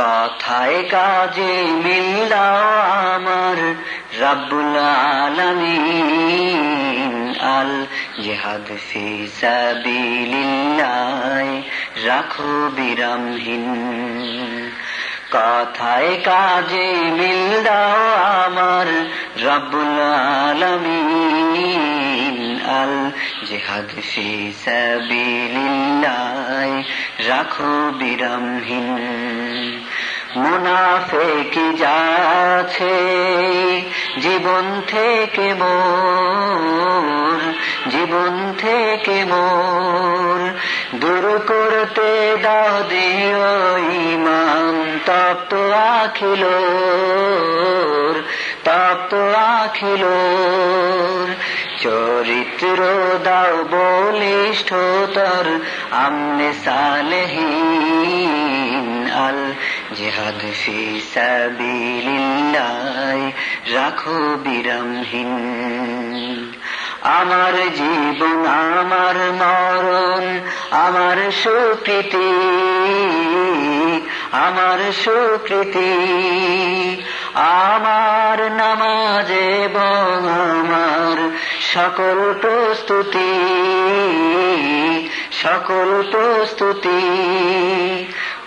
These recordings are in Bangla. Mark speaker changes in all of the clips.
Speaker 1: কথায় কাজে মিল দাও আমার রাব্বুল আলামিন। আল জিহাদ ফি সাবিলিল্লাহ রাখো বিরামহীন। কথায় কাজে মিল দাও আমার রব্বুল আলামিন। আল জিহাদ ফি সাবিলিল্লাহ রাখো বিরামহীন। মুনাফেকি যাচ্ছে জীবন থেকে মোর, জীবন থেকে মোর। দূর করতে দাও দিও ইমাম, তপ্ত আখিল। তপ্ত আখিল। চরিত্র দাও বলিষ্ঠতর, আমনে সালেহীন আল জিহাদ ফি সাবিলিল্লাহ, রাখো বিরামহীন। আমার জীবন, আমার মরণ, আমার সুকৃতি আমার সুকৃতি আমার নামাজ এবং আমার সকল প্রস্তুতি সকল প্রস্তুতি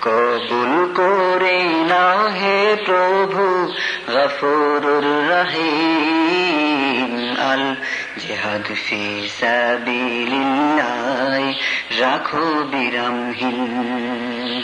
Speaker 1: কবুল করে না হে প্রভু গফুরুর রহিম। আল জিহাদ ফি সাবিলিল্লাহ, রাখো বিরামহীন।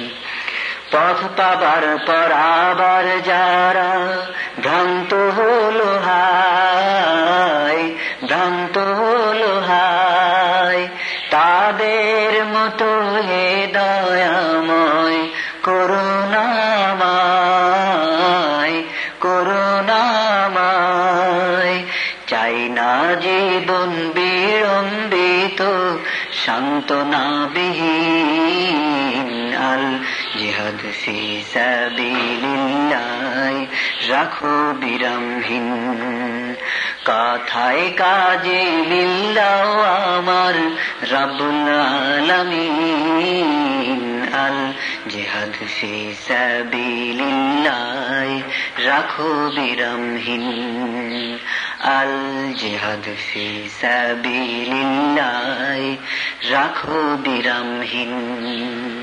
Speaker 1: পথ পাবার পর আবার যারা ভ্রান্ত হলো হায় ভ্রান্ত হলো হায় তাদের মতো হে দয়াময়, করুণাময় করুণাময়। চাই না জীবন বিড়ম্বিত সান্ত্বনাবিহীন। আল জিহাদ ফি সাবিলিল্লাহ রাখো বিরামহীন। কথায় কাজে মিল্লাও আমার রাব্বুল আলামিন। আল জিহাদ ফি সাবিলিল্লাহ রাখো বিরামহীন। আল জিহাদ ফি সাবিলিল্লাহ রাখো বিরামহীন।